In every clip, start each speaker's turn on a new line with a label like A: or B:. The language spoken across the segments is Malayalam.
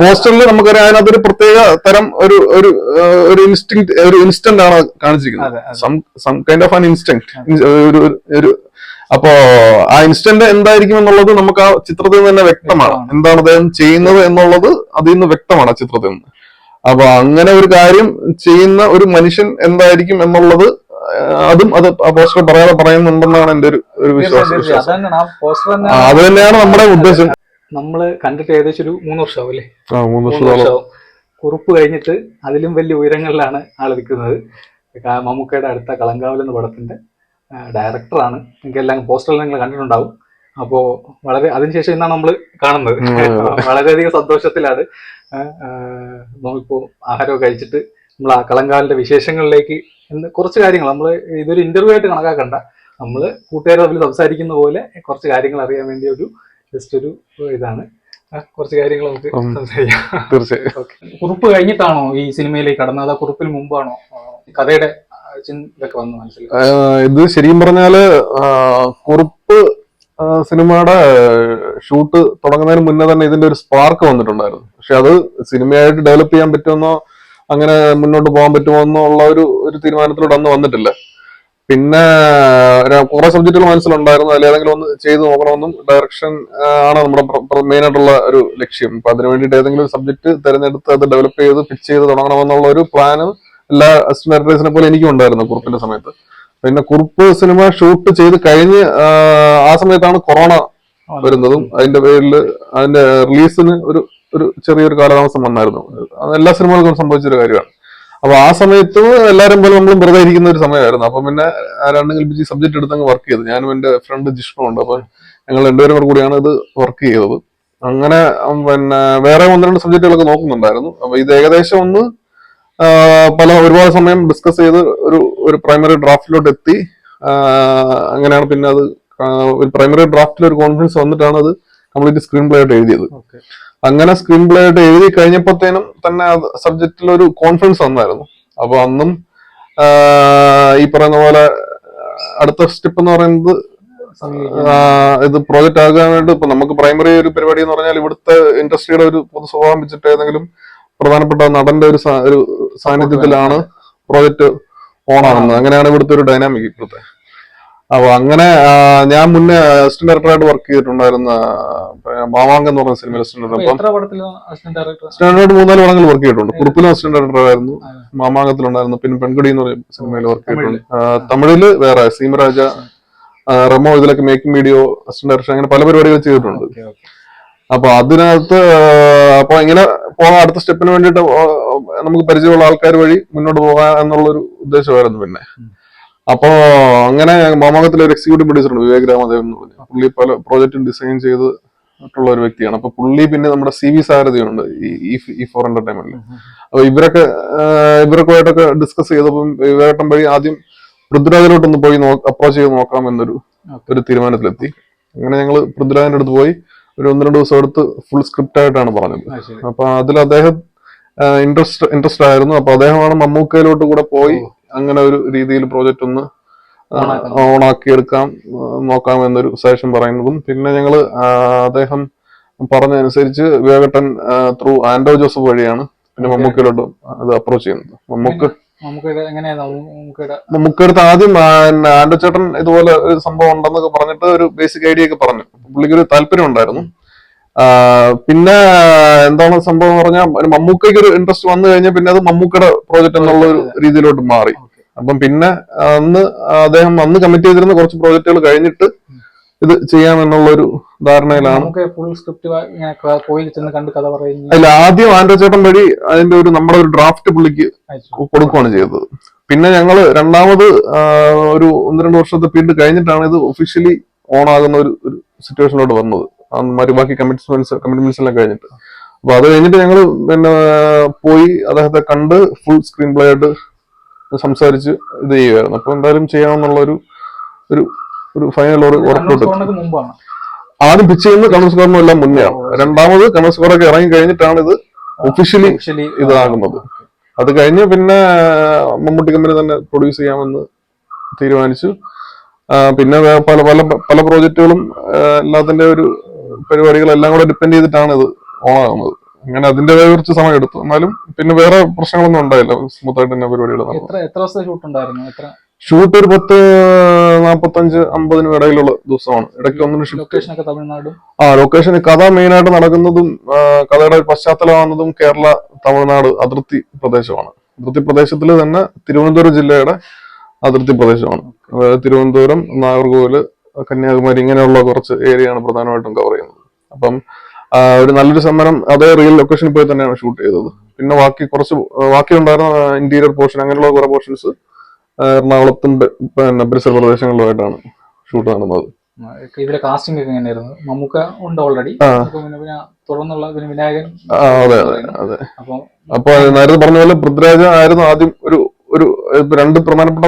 A: പോസ്റ്ററിൽ നമുക്ക് അതിനകത്ത് ഒരു പ്രത്യേക തരം ഒരു ഒരു ഒരു ഇൻസ്റ്റിങ് ഒരു ഇൻസ്റ്റന്റ് ആണ് കാണിച്ചിരിക്കുന്നത്. Some kind of an instant ഒരു ഒരു- അപ്പോ ആ ഇൻസ്റ്റന്റ് എന്തായിരിക്കും എന്നുള്ളത് നമുക്ക് ആ ചിത്രത്തിൽ നിന്ന് തന്നെ വ്യക്തമാണ്. എന്താണ് അദ്ദേഹം ചെയ്യുന്നത് എന്നുള്ളത് അതിൽ നിന്ന് വ്യക്തമാണ് ആ ചിത്രത്തിൽ നിന്ന്. അപ്പൊ അങ്ങനെ ഒരു കാര്യം ചെയ്യുന്ന ഒരു മനുഷ്യൻ എന്തായിരിക്കും എന്നുള്ളത് അതും അത് ആ പോസ്റ്റർ പറയാതെ പറയുന്നുണ്ടെന്നാണ് എന്റെ ഒരു വിശ്വാസം. അത് തന്നെയാണ് നമ്മുടെ ഉദ്ദേശം.
B: നമ്മൾ കണ്ടിട്ട് ഏകദേശം ഒരു മൂന്ന് വർഷമാവും അല്ലേ
A: മൂന്ന്
B: വർഷമാവും കുറുപ്പ് കഴിഞ്ഞിട്ട് അതിലും വലിയ ഉയരങ്ങളിലാണ് ആൾ നിൽക്കുന്നത്. മമ്മൂക്കയുടെ അടുത്ത കളങ്കാവൽ എന്ന പടത്തിന്റെ ഡയറക്ടറാണ്. നിങ്ങൾക്ക് എല്ലാം പോസ്റ്ററിൽ നിങ്ങൾ കണ്ടിട്ടുണ്ടാവും. അപ്പോ വളരെ അതിനുശേഷം ഇന്നാണ് നമ്മൾ കാണുന്നത്. വളരെയധികം സന്തോഷത്തിലാണ്. നമ്മളിപ്പോ ആഹാരമൊക്കെ കഴിച്ചിട്ട് നമ്മൾ ആ കളങ്കാലിന്റെ വിശേഷങ്ങളിലേക്ക് കുറച്ച് കാര്യങ്ങൾ. നമ്മൾ ഇതൊരു ഇന്റർവ്യൂ ആയിട്ട് കണക്കാക്കണ്ട. നമ്മൾ കൂട്ടുകാർ തമ്മിൽ സംസാരിക്കുന്ന പോലെ കുറച്ച് കാര്യങ്ങൾ അറിയാൻ വേണ്ടി ഒരു ജസ്റ്റ് ഒരു ഇതാണ്. കുറച്ച് കാര്യങ്ങൾ നമുക്ക്. സംസാരിക്കാം.
A: തീർച്ചയായും.
B: കുറിപ്പ് കഴിഞ്ഞിട്ടാണോ ഈ സിനിമയിലേക്ക് കടന്നത്? അതോ കുറിപ്പിന് മുമ്പാണോ? കഥയുടെ ചിന്തയൊക്കെ വന്നു മനസ്സിൽ
A: ഇത് ശരിക്കും പറഞ്ഞാൽ കുറിപ്പ് കുറുപ്പ് സിനിമയുടെ ഷൂട്ട് തുടങ്ങുന്നതിന് മുന്നേ തന്നെ ഇതിന്റെ ഒരു സ്പാർക്ക് വന്നിട്ടുണ്ടായിരുന്നു. പക്ഷെ അത് സിനിമയായിട്ട് ഡെവലപ്പ് ചെയ്യാൻ പറ്റുമെന്നോ അങ്ങനെ മുന്നോട്ട് പോകാൻ പറ്റുമോ എന്നുള്ള ഒരു ഒരു തീരുമാനത്തിലൂടെ അന്ന് വന്നിട്ടില്ല. പിന്നെ കുറെ സബ്ജക്റ്റുകൾ മനസ്സിലുണ്ടായിരുന്നു. അതിൽ ഏതെങ്കിലും ഒന്ന് ചെയ്തു നോക്കണമെന്നും ഡയറക്ഷൻ ആണ് നമ്മുടെ മെയിൻ ആയിട്ടുള്ള ഒരു ലക്ഷ്യം. അപ്പൊ അതിനു വേണ്ടിയിട്ട് ഏതെങ്കിലും ഒരു സബ്ജക്ട് തിരഞ്ഞെടുത്ത് അത് ഡെവലപ്പ് ചെയ്ത് പിച്ച് ചെയ്ത് തുടങ്ങണമെന്നുള്ള ഒരു പ്ലാന് എല്ലാ അസിസ്റ്റന്റ് പോലെ എനിക്കും ഉണ്ടായിരുന്നു കുറുപ്പിന്റെ സമയത്ത്. പിന്നെ കുറുപ്പ് സിനിമ ഷൂട്ട് ചെയ്ത് കഴിഞ്ഞ് ആ, സമയത്താണ് കൊറോണ വരുന്നതും. അതിന്റെ പേരിൽ അതിന്റെ റിലീസിന് ഒരു ഒരു ചെറിയൊരു കാലതാമസം വന്നായിരുന്നു. എല്ലാ സിനിമകൾക്കും സംഭവിച്ചൊരു കാര്യമാണ്. അപ്പൊ ആ സമയത്ത് എല്ലാരും പോലെ നമ്മളും വെറുതെ ഇരിക്കുന്ന ഒരു സമയമായിരുന്നു. അപ്പൊ പിന്നെ ആരാണെങ്കിലും ഈ സബ്ജക്ട് എടുത്ത് അങ്ങ് വർക്ക് ചെയ്തു. ഞാനും എന്റെ ഫ്രണ്ട് ജിഷ്ണു ഉണ്ട്. അപ്പൊ ഞങ്ങൾ രണ്ടുപേരും കൂടെ കൂടിയാണ് ഇത് വർക്ക് ചെയ്തത്. അങ്ങനെ പിന്നെ വേറെ ഒന്ന് രണ്ട് സബ്ജക്റ്റുകളൊക്കെ നോക്കുന്നുണ്ടായിരുന്നു. അപ്പൊ ഇത് ഏകദേശം ഒന്ന് പല ഒരുപാട് സമയം ഡിസ്കസ് ചെയ്ത് ഒരു ഒരു പ്രൈമറി ഡ്രാഫ്റ്റിലോട്ട് എത്തി. അങ്ങനെയാണ് പിന്നെ അത് ഒരു പ്രൈമറി ഡ്രാഫ്റ്റിൽ ഒരു കോൺഫിഡൻസ് വന്നിട്ടാണ് അത് കംപ്ലീറ്റ് സ്ക്രീൻ പ്ലേ ആയിട്ട് എഴുതിയത്. അങ്ങനെ സ്ക്രീൻ പ്ലേ ആയിട്ട് എഴുതി കഴിഞ്ഞപ്പോഴത്തേനും തന്നെ സബ്ജക്റ്റിൽ ഒരു കോൺഫിഡൻസ് വന്നായിരുന്നു. അപ്പൊ അന്നും ഈ പറയുന്ന പോലെ അടുത്ത സ്റ്റെപ്പ് എന്ന് പറയുന്നത് ഇത് പ്രോജക്റ്റ് വേണ്ടി ഇപ്പൊ നമുക്ക് പ്രൈമറി ഒരു പരിപാടി എന്ന് പറഞ്ഞാൽ ഇവിടുത്തെ ഇൻഡസ്ട്രിയുടെ ഒരു പൊതു സ്വഭാവം വെച്ചിട്ട് ഏതെങ്കിലും പ്രധാനപ്പെട്ട നടന്റെ ഒരു ഒരു സാന്നിധ്യത്തിലാണ് പ്രോജക്റ്റ് ഓൺ ആകുന്നത് അങ്ങനെയാണ് ഇവിടുത്തെ ഒരു ഡൈനാമിക് ഇപ്പോഴത്തെ. അപ്പൊ അങ്ങനെ ഞാൻ മുന്നേ അസിസ്റ്റന്റ് ഡയറക്ടറായിട്ട് വർക്ക് ചെയ്തിട്ടുണ്ടായിരുന്ന മാമാങ്ക എന്ന് പറഞ്ഞ സിനിമയിൽ അസിസ്റ്റന്റ് മൂന്നാൽ പടങ്ങൾ വർക്ക് ചെയ്തിട്ടുണ്ട്. കുറുപ്പിലും അസിസ്റ്റന്റ് ഡയറക്ടറായിരുന്നു മാമാങ്കത്തിലുണ്ടായിരുന്നു. പിന്നെ പെൺകുടി എന്ന് പറയുന്ന സിനിമയിൽ വർക്ക് ചെയ്തിട്ടുണ്ട്. തമിഴിൽ വേറെ സീമരാജ റമോ ഇതിലൊക്കെ മേക്കിംഗ് വീഡിയോ അസിസ്റ്റന്റ് ഡയറക്ടർ അങ്ങനെ പല പരിപാടികൾ ചെയ്തിട്ടുണ്ട്. അപ്പൊ അതിനകത്ത് അപ്പൊ ഇങ്ങനെ പോകാൻ അടുത്ത സ്റ്റെപ്പിന് വേണ്ടിയിട്ട് നമുക്ക് പരിചയമുള്ള ആൾക്കാർ വഴി മുന്നോട്ട് പോകാൻ എന്നുള്ളൊരു ഉദ്ദേശമായിരുന്നു പിന്നെ. അപ്പോ അങ്ങനെ മാമാങ്കത്തിലെ ഒരു എക്സിക്യൂട്ടീവ് പ്രൊഡ്യൂസർ ഉണ്ട് വിവേക് രാമദേവൻ എന്ന് പറഞ്ഞു. പുള്ളി പല പ്രോജക്റ്റും ഡിസൈൻ ചെയ്ത് ട്ടുള്ള ഒരു വ്യക്തിയാണ്. അപ്പൊ പുള്ളി പിന്നെ നമ്മുടെ സി വി സാരഥിയുണ്ട് ഈ ഫോർ എന്റർടൈൻമെന്റിൽ അപ്പൊ ഇവരൊക്കെ ഇവരൊക്കെയായിട്ടൊക്കെ ഇവരൊക്കെ ഡിസ്കസ് ചെയ്തപ്പോൾ വിവേകട്ടം വഴി ആദ്യം പൃഥ്വിരാജിലോട്ടൊന്ന് പോയി അപ്രോച്ച് ചെയ്ത് നോക്കാം എന്നൊരു ഒരു തീരുമാനത്തിലെത്തി. അങ്ങനെ ഞങ്ങൾ പൃഥ്വിരാജിന്റെ അടുത്ത് പോയി ഒരു ഒന്ന് രണ്ട് ദിവസം എടുത്ത് ഫുൾ സ്ക്രിപ്റ്റ് ആയിട്ടാണ് പറഞ്ഞത്. അപ്പൊ അതിൽ അദ്ദേഹം ഇൻട്രസ്റ്റ് ഇൻട്രസ്റ്റ് ആയിരുന്നു. അപ്പൊ അദ്ദേഹമാണ് മമ്മൂക്കയിലോട്ട് കൂടെ പോയി അങ്ങനെ ഒരു രീതിയിൽ പ്രോജക്റ്റ് ഒന്ന്
B: ഓൺ
A: ആക്കി എടുക്കാം ആ, നോക്കാം എന്നൊരു സജഷൻ പറയുന്നതും. പിന്നെ ഞങ്ങൾ അദ്ദേഹം പറഞ്ഞതനുസരിച്ച് വേഗട്ടൻ ത്രൂ ആൻഡോ ജോസഫ് വഴിയാണ് പിന്നെ. മമ്മൂക്കയിലോട്ട് അത് അപ്രോച്ച് ചെയ്യുന്നത്. മമ്മൂക്ക മമ്മൂക്കടുത്ത് ആദ്യം ആൻഡോ ചേട്ടൻ ഇതുപോലെ ഒരു സംഭവം ഉണ്ടെന്നൊക്കെ പറഞ്ഞിട്ട് ഒരു ബേസിക് ഐഡിയ ഒക്കെ പറഞ്ഞു. പുള്ളിക്ക് ഒരു താല്പര്യം ഉണ്ടായിരുന്നു. പിന്നെ എന്താണ് സംഭവം പറഞ്ഞാൽ മമ്മൂക്കയ്ക്ക് ഒരു ഇൻട്രസ്റ്റ് വന്നു കഴിഞ്ഞാൽ പിന്നെ അത് മമ്മൂക്കയുടെ പ്രോജക്റ്റ് എന്നുള്ള ഒരു രീതിയിലോട്ട് മാറി. അപ്പം പിന്നെ അന്ന് അദ്ദേഹം അന്ന് കമ്മിറ്റ് ചെയ്തിരുന്ന കുറച്ച് പ്രോജക്റ്റുകൾ കഴിഞ്ഞിട്ട് ഇത് ചെയ്യാമെന്നുള്ള ഒരു ധാരണയിലാണ്. അതിൽ ആദ്യം ആൻഡോ ചേട്ടൻ വഴി അതിന്റെ ഒരു നമ്മുടെ ഒരു ഡ്രാഫ്റ്റ് പുള്ളിക്ക് കൊടുക്കുകയാണ് ചെയ്തത്. പിന്നെ ഞങ്ങൾ രണ്ടാമത് ഒരു ഒന്ന് രണ്ട് വർഷത്തെ പീരീഡ് കഴിഞ്ഞിട്ടാണ് ഇത് ഒഫീഷ്യലി ഓൺ ആകുന്ന ഒരു ഒരു സിറ്റുവേഷനിലോട്ട് വന്നത്. അന്നമാര് ബാക്കി കമ്മിറ്റ്മെന്റ്സ് കമ്മിറ്റ്മെന്റ്സ് എല്ലാം കഴിഞ്ഞിട്ട്. അപ്പൊ അത് കഴിഞ്ഞിട്ട് ഞങ്ങൾ പിന്നെ പോയി അദ്ദേഹത്തെ കണ്ട് ഫുൾ സ്ക്രീൻ പ്ലേ ആയിട്ട് സംസാരിച്ച് ഇത് ചെയ്യുമായിരുന്നു അപ്പൊ എന്തായാലും ചെയ്യാമെന്നുള്ള ഒരു ഒരു ഒരു ഫൈനൽ ഉറപ്പോട്ട് ആദ്യം പിച്ച് ചെയ്യുന്ന കണ്ണൂർ സ്കോറിനും എല്ലാം മുന്നെയാണ് രണ്ടാമത് കണ്ണൂർ സ്കോറൊക്കെ ഇറങ്ങി കഴിഞ്ഞിട്ടാണ് ഇത് ഒഫീഷ്യലി ഇതാകുന്നത്. അത് കഴിഞ്ഞ് പിന്നെ മമ്മൂട്ടി കമ്പനി തന്നെ പ്രൊഡ്യൂസ് ചെയ്യാമെന്ന് തീരുമാനിച്ചു. പിന്നെ പല പല പല പ്രോജക്റ്റുകളും എല്ലാത്തിന്റെ ഒരു പരിപാടികളെല്ലാം കൂടെ ഡിപ്പെൻഡ് ചെയ്തിട്ടാണ് ഇത് ഓണാകുന്നത് അങ്ങനെ അതിന്റേതായ കുറച്ച് സമയം എടുത്തു. എന്നാലും പിന്നെ വേറെ പ്രശ്നങ്ങളൊന്നും ഉണ്ടായില്ല. സ്മൂത്ത് ആയിട്ട് തന്നെ പരിപാടികൾ നടന്നു.
B: ഷൂട്ട്
A: ഒരു പത്ത് നാപ്പത്തഞ്ച് അമ്പതിനും ഇടയിലുള്ള ദിവസമാണ്. ഇടയ്ക്ക് ഒന്നിന്
B: തമിഴ്നാടും?
A: ആ ലൊക്കേഷൻ കഥ മെയിൻ ആയിട്ട് നടക്കുന്നതും കഥയുടെ പശ്ചാത്തലമാകുന്നതും കേരള തമിഴ്നാട് അതിർത്തി പ്രദേശമാണ്. അതിർത്തി പ്രദേശത്തിൽ തന്നെ തിരുവനന്തപുരം ജില്ലയുടെ അതിർത്തി പ്രദേശമാണ്. അതായത് തിരുവനന്തപുരം നാഗർകോവിൽ കന്യാകുമാരി ഇങ്ങനെയുള്ള കുറച്ച് ഏരിയയാണ് പ്രധാനമായിട്ടും കവർ ചെയ്യുന്നത്. അപ്പം ഒരു നല്ലൊരു സമരം അതേ റിയൽ ലൊക്കേഷനിൽ പോയി തന്നെയാണ് ഷൂട്ട് ചെയ്തത്. പിന്നെ ബാക്കി കുറച്ച് ബാക്കി ഉണ്ടായിരുന്ന ഇന്റീരിയർ പോർഷൻ അങ്ങനെയുള്ള കുറെ പോർഷൻസ് എറണാകുളത്തും പിന്നെ പരിസര പ്രദേശങ്ങളിലുമായിട്ടാണ് ഷൂട്ട് നടന്നത്.
B: ഇതിലെ കാസ്റ്റിംഗ് ഒക്കെ എങ്ങനെയായിരുന്നു? മമ്മൂക്ക ഉണ്ട് ഓൾറെഡി പിന്നെ പിന്നെ തുടർന്നുള്ള പിന്നെ വിനായകൻ
A: ആ, അതെ അതെ അതെ.
B: അപ്പൊ
A: നേരത്തെ പറഞ്ഞ പോലെ പൃഥ്വിരാജ ആയിരുന്നു ആദ്യം ഒരു ഒരു രണ്ട് പ്രധാനപ്പെട്ട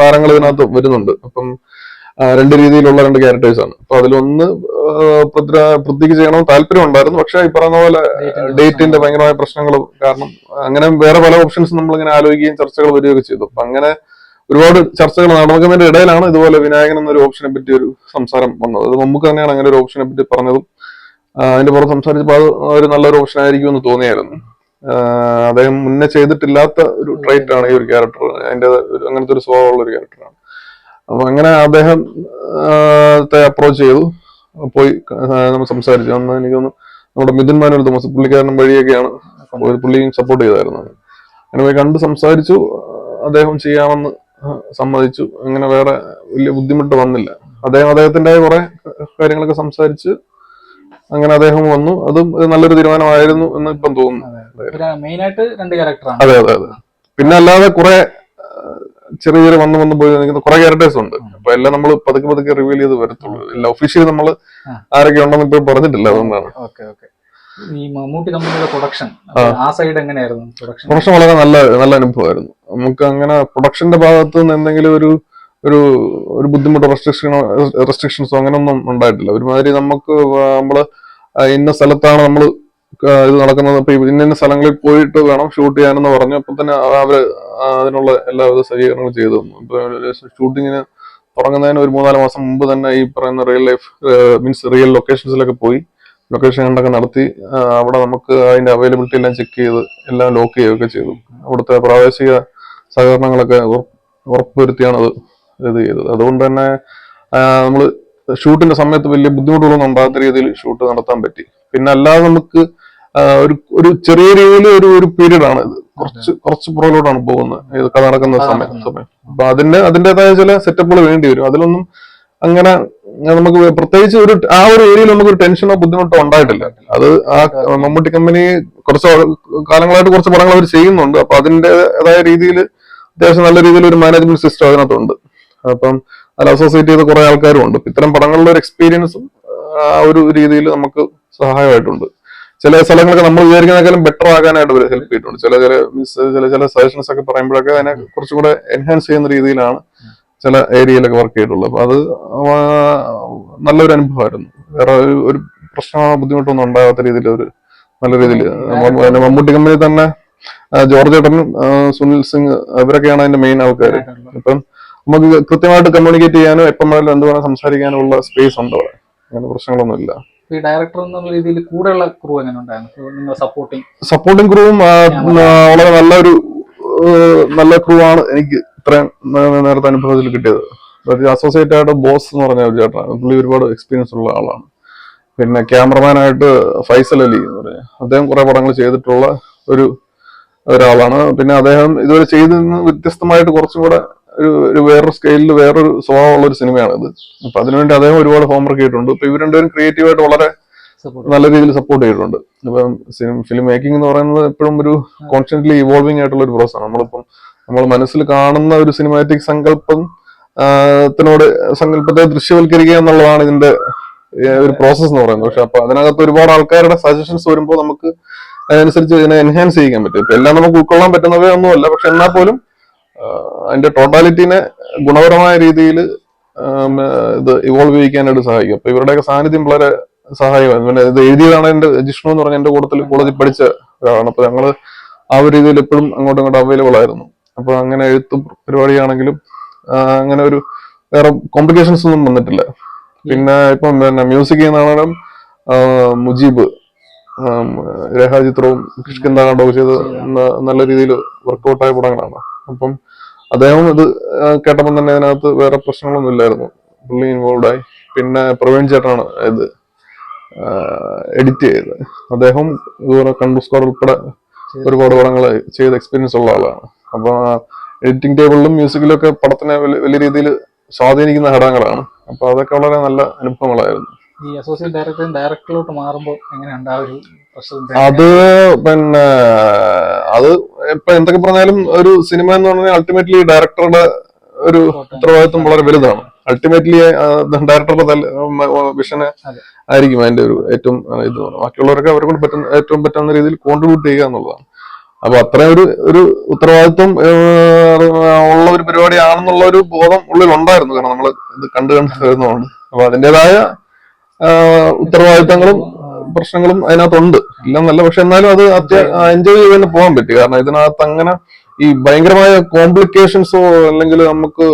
A: താരങ്ങൾ ഇതിനകത്ത് വരുന്നുണ്ട്. അപ്പം രണ്ട് രീതിയിലുള്ള രണ്ട് ക്യാരക്ടേഴ്സ് ആണ്. അപ്പൊ അതിലൊന്ന് പൃഥ്വിക്ക് ചെയ്യണമെന്ന് താല്പര്യം ഉണ്ടായിരുന്നു. പക്ഷെ ഈ പറയുന്ന പോലെ ഡേറ്റിന്റെ ഭയങ്കരമായ പ്രശ്നങ്ങൾ കാരണം അങ്ങനെ വേറെ പല ഓപ്ഷൻസ് നമ്മൾ ഇങ്ങനെ ആലോചിക്കുകയും ചർച്ചകൾ വരികയൊക്കെ ചെയ്തു. അപ്പൊ അങ്ങനെ ഒരുപാട് ചർച്ചകൾ നടക്കുന്നതിന്റെ ഇടയിലാണ് ഇതുപോലെ വിനായകൻ എന്നൊരു ഓപ്ഷനെ പറ്റി ഒരു സംസാരം വന്നത്. അത് നമുക്ക് തന്നെയാണ് അങ്ങനെ ഒരു ഓപ്ഷനെ പറ്റി പറഞ്ഞതും. അതിന്റെ പുറത്ത് സംസാരിച്ചപ്പോൾ അത് ഒരു നല്ലൊരു ഓപ്ഷൻ ആയിരിക്കും എന്ന് തോന്നിയായിരുന്നു. അദ്ദേഹം മുന്നേ ചെയ്തിട്ടില്ലാത്ത ഒരു ട്രൈറ്റ് ആണ് ഈ ഒരു ക്യാരക്ടർ അതിന്റെ അങ്ങനത്തെ ഒരു സ്വഭാവമുള്ള ഒരു ക്യാരക്ടറാണ് അപ്പൊ അങ്ങനെ അദ്ദേഹം അപ്രോച്ച് ചെയ്തു. പോയി നമ്മൾ സംസാരിച്ചു. അന്ന് എനിക്ക് തോന്നുന്നു നമ്മുടെ മിഥുൻ മാനൂർ തോമസ് പുള്ളിക്കാരനും വഴിയൊക്കെയാണ് പുള്ളിയും സപ്പോർട്ട് ചെയ്തായിരുന്നു. അങ്ങനെ പോയി കണ്ട് സംസാരിച്ചു. അദ്ദേഹം ചെയ്യാമെന്ന് സമ്മതിച്ചു. അങ്ങനെ വേറെ വലിയ ബുദ്ധിമുട്ട് വന്നില്ല. അദ്ദേഹം അദ്ദേഹത്തിന്റെ കുറെ കാര്യങ്ങളൊക്കെ സംസാരിച്ച് അങ്ങനെ അദ്ദേഹം വന്നു. അതും നല്ലൊരു തീരുമാനമായിരുന്നു എന്ന് ഇപ്പം തോന്നുന്നു.
B: രണ്ട് ക്യാരക്ടറാണ്
A: അതെ അതെ അതെ. പിന്നെ അല്ലാതെ കുറെ ചെറിയ ചെറിയ വന്ന് വന്ന് പോയി നിൽക്കുന്ന കുറെ ക്യാരക്ടേഴ്സ് ഉണ്ട്. അപ്പൊ എല്ലാം നമ്മൾ പതുക്കെ പതുക്കെ റിവീൽ ചെയ്ത് വരത്തുള്ളൂ. എല്ലാം ഒഫീഷ്യലി നമ്മൾ. ആരൊക്കെ ഉണ്ടെന്ന് ഇപ്പൊ പറഞ്ഞിട്ടില്ല അതുകൊണ്ടാണ്
B: ഈ മമ്മൂട്ടി കമ്പനിയുടെ പ്രൊഡക്ഷൻ ആ. സൈഡ് എങ്ങനെയായിരുന്നു പ്രൊഡക്ഷൻ
A: പ്രൊഡക്ഷൻ വളരെ നല്ല നല്ല അനുഭവമായിരുന്നു. നമുക്ക് അങ്ങനെ പ്രൊഡക്ഷന്റെ ഭാഗത്ത് നിന്ന് എന്തെങ്കിലും ഒരു ഒരു ഒരു ബുദ്ധിമുട്ടോ റെസ്ട്രിക്ഷനോ റെസ്ട്രിക്ഷൻസോ അങ്ങനെയൊന്നും ഉണ്ടായിട്ടില്ല. ഒരുമാതിരി നമുക്ക് നമ്മൾ ഇന്ന സ്ഥലത്താണ് നമ്മൾ ഇത് നടക്കുന്നത്. ഇപ്പൊ ഇന്ന സ്ഥലങ്ങളിൽ പോയിട്ട് വേണം ഷൂട്ട് ചെയ്യാനെന്ന് പറഞ്ഞു. അപ്പൊ തന്നെ അവർ അതിനുള്ള എല്ലാവിധ സജ്ജീകരണങ്ങളും ചെയ്തു. ഇപ്പൊ ഷൂട്ടിങ്ങിന് തുടങ്ങുന്നതിന് ഒരു മൂന്നാൽ മാസം മുമ്പ് തന്നെ ഈ പറയുന്ന റിയൽ ലൈഫ് മീൻസ് റിയൽ ലൊക്കേഷൻസിലൊക്കെ പോയി. ലൊക്കേഷൻ കണ്ടൊക്കെ നടത്തി. അവിടെ നമുക്ക് അതിന്റെ അവൈലബിലിറ്റി എല്ലാം ചെക്ക് ചെയ്ത് എല്ലാം ലോക്ക് ചെയ്യുകയൊക്കെ ചെയ്തു. അവിടുത്തെ പ്രാദേശിക സഹകരണങ്ങളൊക്കെ ഉറ- ഉറപ്പുവരുത്തിയാണ് അത് ഇത് ചെയ്തത്. അതുകൊണ്ട് തന്നെ നമ്മൾ ഷൂട്ടിന്റെ സമയത്ത് വലിയ ബുദ്ധിമുട്ടുകളൊന്നും ഉണ്ടാകാത്ത രീതിയിൽ ഷൂട്ട് നടത്താൻ പറ്റി. പിന്നെ അല്ലാതെ നമുക്ക് ഒരു ഒരു ചെറിയ രീതിയിൽ ഒരു ഒരു പീരീഡ് ആണ് ഇത്. കുറച്ച് കുറച്ച് പുറകിലോട്ടാണ് പോകുന്നത്. ഇത് കഥ നടക്കുന്ന സമയം. സമയം. അപ്പൊ അതിന്റെ അതിന്റേതായ ചില സെറ്റപ്പുകൾ വേണ്ടി വരും. അതിലൊന്നും അങ്ങനെ നമുക്ക് പ്രത്യേകിച്ച് ഒരു ആ ഒരു ഏരിയയിൽ നമുക്ക് ഒരു ടെൻഷനോ ബുദ്ധിമുട്ടോ ഉണ്ടായിട്ടില്ല. അത് ആ മമ്മൂട്ടി കമ്പനി കുറച്ച് കാലങ്ങളായിട്ട് കുറച്ച് പടങ്ങൾ അവർ ചെയ്യുന്നുണ്ട്. അപ്പൊ അതിന്റെതായ രീതിയിൽ അത്യാവശ്യം നല്ല രീതിയിൽ ഒരു മാനേജ്മെന്റ് സിസ്റ്റം അതിനകത്തുണ്ട്. അപ്പം അതിൽ അസോസിയേറ്റ് ചെയ്ത കുറെ ആൾക്കാരും ഉണ്ട് ഇത്തരം പടങ്ങളുടെ ഒരു എക്സ്പീരിയൻസും ആ ഒരു രീതിയിൽ നമുക്ക് സഹായമായിട്ടുണ്ട്. ചില സ്ഥലങ്ങളൊക്കെ നമ്മൾ വിചാരിക്കുന്നതിനേക്കാളും ബെറ്റർ ആകാനായിട്ട് ഹെൽപ്പ് ചെയ്തിട്ടുണ്ട്. ചില ചില മീൻസ് ചില ചില സജഷൻസ് ഒക്കെ പറയുമ്പോഴൊക്കെ അതിനെ കുറച്ചും കൂടെ എൻഹാൻസ് ചെയ്യുന്ന രീതിയിലാണ് ചില ഏരിയയിലൊക്കെ വർക്ക് ചെയ്തിട്ടുള്ളത്. അപ്പൊ അത് നല്ലൊരു അനുഭവമായിരുന്നു. വേറെ ഒരു- പ്രശ്നമോ ബുദ്ധിമുട്ടൊന്നും ഉണ്ടാകാത്ത രീതിയിൽ ഒരു നല്ല രീതിയിൽ മമ്മൂട്ടി കമ്പനി തന്നെ ജോർജ് ഏട്ടനും സുനിൽ സിംഗ് അവരൊക്കെയാണ് അതിന്റെ മെയിൻ ആൾക്കാർ അപ്പം നമുക്ക് കൃത്യമായിട്ട് കമ്മ്യൂണിക്കേറ്റ് ചെയ്യാനോ എപ്പം വേണമെങ്കിലും എന്ത് വേണം സംസാരിക്കാനും ഉള്ള സ്പേസ് ഉണ്ടോ അങ്ങനെ പ്രശ്നങ്ങളൊന്നുമില്ല.
B: ഈ ഡയറക്ടർ എന്നുള്ള രീതിയിൽ കൂടെയുള്ള ക്രൂ എങ്ങനെ ഉണ്ടായിരുന്നു? നിങ്ങൾ സപ്പോർട്ടിങ്
A: സപ്പോർട്ടിംഗ് ക്രൂവും വളരെ നല്ലൊരു നല്ല ക്രൂ ആണ് എനിക്ക് ഇത്രയും നേരത്തെ അനുഭവത്തിൽ കിട്ടിയത്. അതായത് അസോസിയേറ്റ് ആയിട്ട് ബോസ് എന്ന് പറഞ്ഞ ഒരു ചേട്ടനാണ്. പുള്ളി ഒരുപാട് എക്സ്പീരിയൻസ് ഉള്ള ആളാണ്. പിന്നെ ക്യാമറമാൻ ആയിട്ട് ഫൈസൽ അലി എന്ന് പറഞ്ഞ അദ്ദേഹം കുറെ പടങ്ങൾ ചെയ്തിട്ടുള്ള ഒരു ഒരാളാണ്. പിന്നെ അദ്ദേഹം ഇതുവരെ ചെയ്തിരുന്ന വ്യത്യസ്തമായിട്ട് കുറച്ചും കൂടെ ഒരു ഒരു വേറൊരു സ്കെയിലിൽ വേറൊരു സ്വഭാവമുള്ള ഒരു സിനിമയാണ് ഇത്. അപ്പൊ അതിനുവേണ്ടി അദ്ദേഹം ഒരുപാട് ഹോംവർക്ക് ചെയ്തിട്ടുണ്ട്. ഇപ്പൊ ഇവർ രണ്ടുപേരും ക്രിയേറ്റീവായിട്ട് വളരെ നല്ല രീതിയിൽ സപ്പോർട്ട് ചെയ്തിട്ടുണ്ട്. ഇപ്പം ഫിലിം മേക്കിംഗ് എന്ന് പറയുന്നത് എപ്പോഴും ഒരു കോൺസ്റ്റന്റ്ലി ഇവോൾവിംഗ് ആയിട്ടുള്ള ഒരു പ്രോസസ് ആണ്. നമ്മളിപ്പം നമ്മൾ മനസ്സിൽ കാണുന്ന ഒരു സിനിമാറ്റിക് സങ്കല്പം ത്തിനോട് സങ്കല്പത്തെ ദൃശ്യവൽക്കരിക്കുക എന്നുള്ളതാണ് ഇതിന്റെ ഒരു പ്രോസസ്സ് എന്ന് പറയുന്നത്. പക്ഷെ അപ്പൊ അതിനകത്ത് ഒരുപാട് ആൾക്കാരുടെ സജഷൻസ് വരുമ്പോൾ നമുക്ക് അതിനനുസരിച്ച് ഇതിനെ എൻഹാൻസ് ചെയ്യാൻ പറ്റും. ഇപ്പൊ എല്ലാം നമുക്ക് ഉൾക്കൊള്ളാൻ പറ്റുന്നവയൊന്നുമല്ല. പക്ഷെ എന്നാൽ പോലും അതിന്റെ ടോട്ടാലിറ്റിനെ ഗുണപരമായ രീതിയിൽ ഇത് ഇവോൾവ് ചെയ്യിക്കാനായിട്ട് സഹായിക്കും. അപ്പൊ ഇവരുടെയൊക്കെ സാന്നിധ്യം വളരെ സഹായമാണ് പിന്നെ ഇത് എഴുതിയതാണ് എന്റെ ജിഷ്ണു എന്ന് പറഞ്ഞ എന്റെ കൂട്ടത്തിൽ കോളേജിൽ പഠിച്ച ഒരാളാണ്. അപ്പൊ ഞങ്ങൾ ആ ഒരു രീതിയിൽ എപ്പോഴും അങ്ങോട്ടും ഇങ്ങോട്ടും അവൈലബിൾ ആയിരുന്നു. അപ്പൊ അങ്ങനെ എഴുത്ത് പരിപാടിയാണെങ്കിലും അങ്ങനെ ഒരു വേറെ കോംപ്ലിക്കേഷൻസ് ഒന്നും വന്നിട്ടില്ല. പിന്നെ ഇപ്പം പിന്നെ മ്യൂസിക് ചെയ്യുന്നതാണെങ്കിലും മുജീബ്. രേഖാചിത്രവും കിഷ്കിന്താണ്ടോ ചെയ്ത് നല്ല രീതിയിൽ വർക്കൗട്ടായ പടങ്ങളാണ്. അപ്പം അദ്ദേഹം ഇത് കേട്ടപ്പം തന്നെ അതിനകത്ത് വേറെ പ്രശ്നങ്ങളൊന്നും ഇല്ലായിരുന്നു. പുള്ളി ഇൻവോൾവ് ആയി. പിന്നെ പ്രവീൺ ചേട്ടനാണ് ഇത് എഡിറ്റ് ചെയ്തത്. അദ്ദേഹം ഇതുപോലെ കണ്ടു സ്കോർ ഉൾപ്പെടെ ഒരുപാട് പടങ്ങൾ ചെയ്ത എക്സ്പീരിയൻസ് ഉള്ള ആളാണ്. അപ്പൊ എഡിറ്റിംഗ് ടേബിളിലും മ്യൂസിക്കിലും ഒക്കെ പടത്തിനെ വലിയ രീതിയിൽ സ്വാധീനിക്കുന്ന ഘടകങ്ങളാണ്. അപ്പൊ അതൊക്കെ വളരെ നല്ല അനുഭവങ്ങളായിരുന്നു.
B: ഈ അസോസിയേറ്റ് ഡയറക്ടറും ഡയറക്ടറിലോട്ട് മാറുമ്പോൾ എങ്ങനെയുണ്ട് ആ ഒരു
A: അത് പിന്നെ അത് ഇപ്പൊ എന്തൊക്കെ പറഞ്ഞാലും ഒരു സിനിമ എന്ന് പറഞ്ഞാൽ അൾട്ടിമേറ്റ്ലി ഡയറക്ടറുടെ ഒരു ഉത്തരവാദിത്വം വളരെ വലുതാണ്. അൾട്ടിമേറ്റ്ലി ഡയറക്ടറുടെ വിഷന്. ആയിരിക്കും അതിന്റെ ഒരു ഏറ്റവും ഇത്. ബാക്കിയുള്ളവരൊക്കെ അവരെ കൊണ്ട് പറ്റുന്ന ഏറ്റവും പറ്റുന്ന രീതിയിൽ കോൺട്രിബ്യൂട്ട് ചെയ്യുക എന്നുള്ളതാണ്. അപ്പൊ അത്രയും ഒരു ഒരു ഉത്തരവാദിത്വം ഉള്ള ഒരു പരിപാടിയാണെന്നുള്ള ഒരു ബോധം ഉള്ളിൽ ഉണ്ടായിരുന്നു കാരണം നമ്മൾ ഇത് കണ്ടു കണ്ടു വരുന്നതുകൊണ്ട്. അപ്പൊ അതിന്റെതായ ഉത്തരവാദിത്തങ്ങളും പ്രശ്നങ്ങളും അതിനകത്തുണ്ട്. നല്ല പക്ഷെ എന്നാലും അത് എൻജോയ് ചെയ്ത് തന്നെ പോകാൻ പറ്റി. കാരണം ഇതിനകത്ത് അങ്ങനെ ഈ ഭയങ്കരമായ കോംപ്ലിക്കേഷൻസോ അല്ലെങ്കിൽ നമുക്ക്